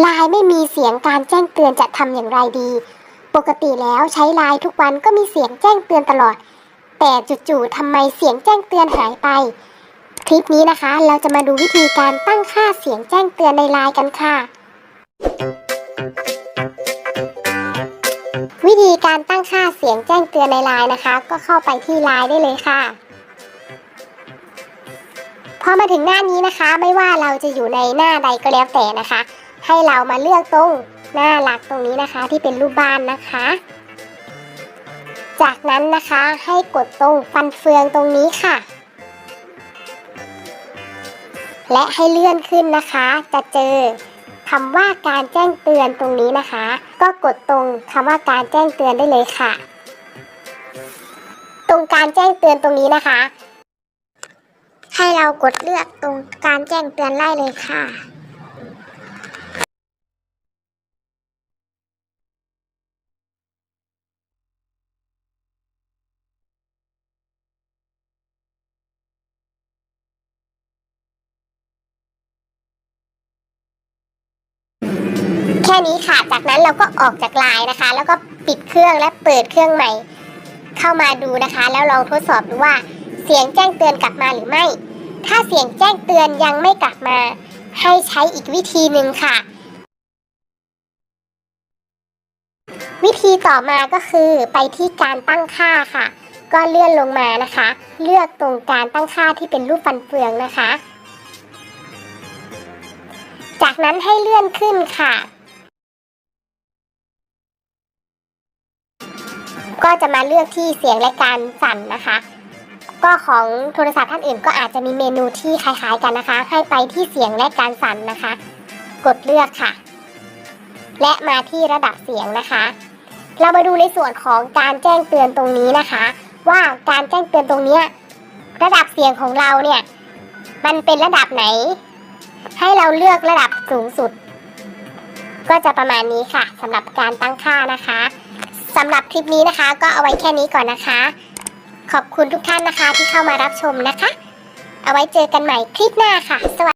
ไลน์ไม่มีเสียงการแจ้งเตือนจะทำอย่างไรดี ปกติแล้วใช้ไลน์ทุกวันก็มีเสียงแจ้งเตือนตลอด แต่จู่ๆทำไมเสียงแจ้งเตือนหายไป คลิปนี้นะคะ เราจะมาดูวิธีการตั้งค่าเสียงแจ้งเตือนในไลน์กันค่ะ วิธีการตั้งค่าเสียงแจ้งเตือนในไลน์นะคะ ก็เข้าไปที่ไลน์ได้เลยค่ะพอมาถึงหน้านี้นะคะ ไม่ว่าเราจะอยู่ในหน้าใดก็แล้วแต่นะคะ ให้เรามาเลือกตรงหน้าหลักตรงนี้นะคะ ที่เป็นรูปบ้านนะคะ จากนั้นนะคะให้กดตรงฟันเฟืองตรงนี้ค่ะ และให้เลื่อนขึ้นนะคะ จะเจอคำว่าการแจ้งเตือนตรงนี้นะคะ ก็กดตรงคำว่าการแจ้งเตือนได้เลยค่ะ ตรงการแจ้งเตือนตรงนี้นะคะ ให้เรากดเลือกตรงการแจ้งเตือนไล่เลยค่ะ ค่นี้ค่ะ จากนั้นเราก็ออกจากไลน์นะคะ แล้วก็ปิดเครื่องและเปิดเครื่องใหม่ เข้ามาดูนะคะ แล้วลองทดสอบดูว่า เสียงแจ้งเตือนกลับมาหรือไม่ ถ้าเสียงแจ้งเตือนยังไม่กลับมา ให้ใช้อีกวิธีหนึ่งค่ะ วิธีต่อมาก็คือไปที่การตั้งค่าค่ะ ก็เลื่อนลงมานะคะ เลือกตรงการตั้งค่าที่เป็นรูปฟันเฟืองนะคะ จากนั้นให้เลื่อนขึ้นค่ะ ก็จะมาเลือกที่เสียงและการสั่นนะคะ ก็ของโทรศัพท์ท่านอื่นก็อาจจะมีเมนูที่คล้าย ๆกันนะคะ ให้ไปที่เสียงและการสั่นนะคะ กดเลือกค่ะ และมาที่ระดับเสียงนะคะ เรามาดูในส่วนของการแจ้งเตือนตรงนี้นะคะ ว่าการแจ้งเตือนตรงเนี้ยระดับเสียงของเราเนี่ยมันเป็นระดับไหน ให้เราเลือกระดับสูงสุด ก็จะประมาณนี้ค่ะสำหรับการตั้งค่านะคะ สำหรับคลิปนี้นะคะ ก็เอาไว้แค่นี้ก่อนนะคะ ขอบคุณทุกท่านนะคะที่เข้ามารับชมนะคะ เอาไว้เจอกันใหม่คลิปหน้าค่ะสวัสดี